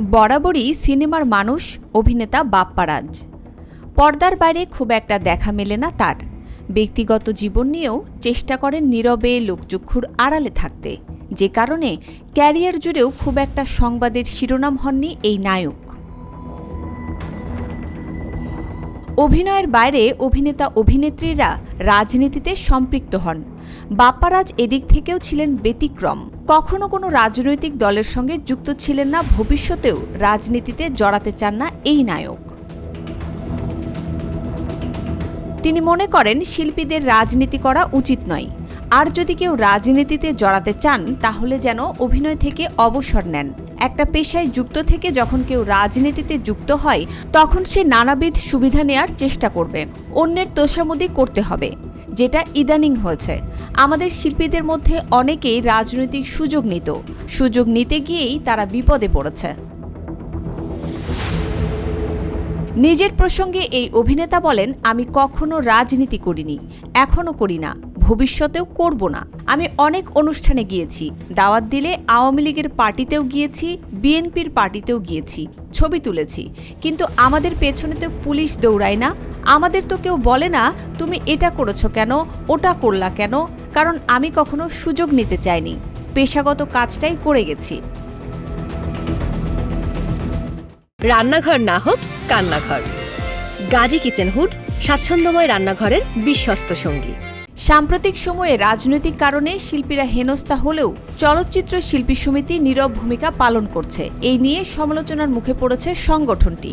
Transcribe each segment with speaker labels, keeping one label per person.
Speaker 1: বরাবরই সিনেমার মানুষ, অভিনেতা বাপ্পারাজ। পর্দার বাইরে খুব একটা দেখা মেলে না তার। ব্যক্তিগত জীবন নিয়েও চেষ্টা করেন নীরবে লোকচক্ষুর আড়ালে থাকতে। যে কারণে ক্যারিয়ার জুড়েও খুব একটা সংবাদের শিরোনাম হননি এই নায়ক। অভিনয়ের বাইরে অভিনেতা অভিনেত্রীরা রাজনীতিতে সম্পৃক্ত হন। বাপ্পারাজ এদিক থেকেও ছিলেন ব্যতিক্রম। কখনো কোনো রাজনৈতিক দলের সঙ্গে যুক্ত ছিলেন না, ভবিষ্যতেও রাজনীতিতে জড়াতে চান না এই নায়ক। তিনি মনে করেন, শিল্পীদের রাজনীতি করা উচিত নয়। আর যদি কেউ রাজনীতিতে জড়াতে চান, তাহলে যেন অভিনয় থেকে অবসর নেন। একটা পেশায় যুক্ত থেকে যখন কেউ রাজনীতিতে যুক্ত হয়, তখন সে নানাবিধ সুবিধা নেয়ার চেষ্টা করবে। অন্যের তোষামদি করতে হবে, যেটা ইদানিং হয়েছে। আমাদের শিল্পীদের মধ্যে অনেকেই রাজনৈতিক সুযোগ নিত, সুযোগ নিতে গিয়েই তারা বিপদে পড়েছে। নিজের প্রসঙ্গে এই অভিনেতা বলেন, আমি কখনো রাজনীতি করিনি এখনও করি না। ভবিষ্যতেও করব না। আমি অনেক অনুষ্ঠানে গিয়েছি। দাওয়াত দিলে আওয়ামী লীগের পার্টিতেও গিয়েছি, বিএনপির পার্টিতেও গিয়েছি, ছবি তুলেছি। কিন্তু আমাদের পেছনে তো পুলিশ দৌড়ায় না। আমাদের তো কেউ বলে না, তুমি এটা করেছ কেন? ওটা করলা কেন? কারণ আমি কখনো সুযোগ নিতে চাইনি। পেশাগত কাজটাই করে গেছি।
Speaker 2: রান্নাঘর না হোক, কান্নাঘর। গাজী কিচেন হুড, স্বাচ্ছন্দ্যময় রান্নাঘরের বিশ্বস্ত সঙ্গী।
Speaker 1: সাম্প্রতিক সময়ে রাজনৈতিক কারণে শিল্পীরা হেনস্থা হলেও চলচ্চিত্র শিল্পী সমিতি নীরব ভূমিকা পালন করছে। এই নিয়ে সমালোচনার মুখে পড়েছে সংগঠনটি।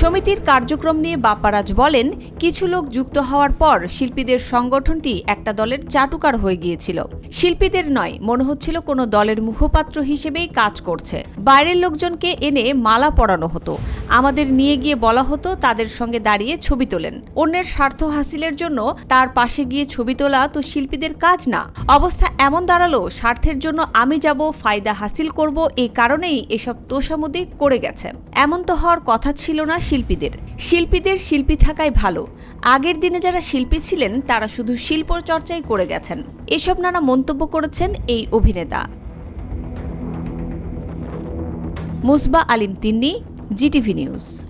Speaker 1: সমিতির কার্যক্রম নিয়ে বাপ্পারাজ বলেন, কিছু লোক যুক্ত হওয়ার পর শিল্পীদের সংগঠনটি একটা দলের চাটুকার হয়ে গিয়েছিল। শিল্পীদের নয়, মনে হচ্ছিল কোনো দলের মুখপাত্র হিসেবেই কাজ করছে। বাইরের লোকজনকে এনে মালা পরানো হতো। আমাদের নিয়ে গিয়ে বলা হতো তাদের সঙ্গে দাঁড়িয়ে ছবি তোলেন। অন্যের স্বার্থ হাসিলের জন্য তার পাশে গিয়ে ছবি তোলা তো শিল্পীদের কাজ না। অবস্থা এমন দাঁড়াল, স্বার্থের জন্য আমি যাব, ফায়দা হাসিল করব, এই কারণেই এসব তোষামুদি করে গেছে। এমন তো হওয়ার কথা ছিল না শিল্পীদের। শিল্পীদের শিল্পী থাকাই ভালো। আগের দিনে যারা শিল্পী ছিলেন, তারা শুধু শিল্প চর্চাই করে গেছেন। এসব নানা মন্তব্য করেছেন এই অভিনেতা। Musba Alim Tinni GTV news.